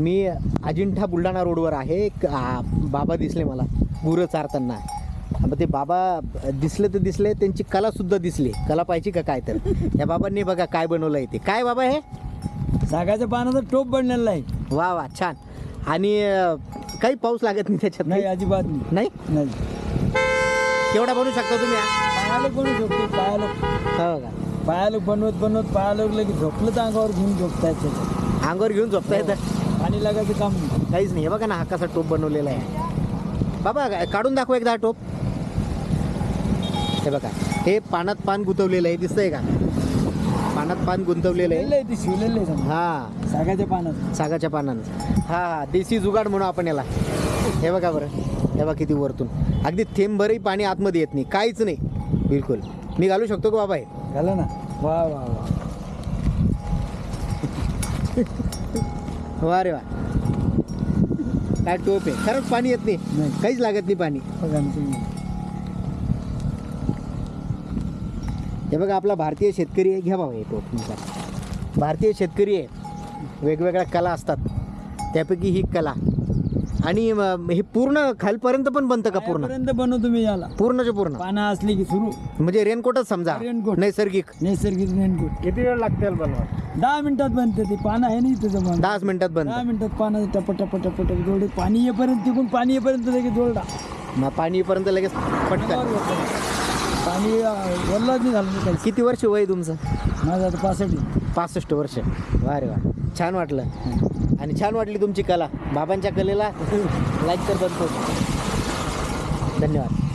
मी अजिंठा बुलढाणा रोडवर आहे. बाबा दिसले मला. गुरं चारताना. मग ते बाबा दिसले तर दिसले त्यांची कलासुद्धा दिसली. कला पाहिजे का काय तर? या बाबांनी बघा काय बनवलं आहे ते. काय बाबा हे? सागाच्या पानाचा टोप बनलेला आहे. वा वा छान. आणि काही पाऊस लागत नाही त्याच्यात? नाही अजिबात नाही. नाही? केवढा बनवू शकता तुम्ही? पायाला बनवू शकतो पायाला. हो का? पायाला बनवत बनवत पायाला की झोपलं तर अंगावर घेऊन झोपतायत त्याच्यात. अंगावर घेऊन झोपता येतं पाणी लागायचं काम नाही काहीच नाही. हे बघा ना हा कसा टोप बनवलेला आहे. बाबा काढून दाखवा एकदा हा टोप. हे बघा हे पानात पान गुंतवलेलं आहे दिसतंय का? पानात पान गुंतवलेलं आहे. ते शिवलेलं आहे समजा. हा. सागाच्या सागाच्या पानाचं पानानं. हा हा देशी जुगाड म्हणू आपण याला. हे बघा बरं. हे बघा किती वरतून. अगदी थेंबभरही पाणी आतमध्ये येत नाही. काहीच नाही. बिलकुल. मी घालू शकतो का बाबा हे? झालं ना. वा वा वा. वा रे वा काय टोप आहे. खरंच पाणी येत नाही. काहीच लागत नाही पाणी. हे. बघा आपला भारतीय शेतकरी आहे. घ्या बाबा हे टोप. तुमचा. भारतीय शेतकरी आहे. वेगवेगळ्या कला असतात. त्यापैकी ही कला. आणि म, हे पूर्ण खालपर्यंत पण बनतं का पूर्ण? पर्यंत बनवतो मी याला. पूर्णचे पूर्ण? पानं असली की सुरू. म्हणजे रेनकोटच समजा. रेनकोट. नैसर्गिक. नैसर्गिक रेनकोट. किती वेळ लागते बनवा दहा मिनिटात बनते ते. पानं आहे ना इथं जमा. दहाच मिनिटात दहा बनतं मिनिटात पानं टप टप टप टप जोडे. पाणी येईपर्यंत तिकून पाणी येईपर्यंत लगेच जोडला मग पाणी येईपर्यंत लगेच पटकन. पाणी वल्लाच नाही झालं नाही काही किती वर्ष वय तुमचं? माझं आता पासष्ट. पासष्ट वर्ष. वा रे वा छान वाटलं. आणि छान वाटली तुमची कला. बाबांच्या कलेला लाईक कर बनतो धन्यवाद.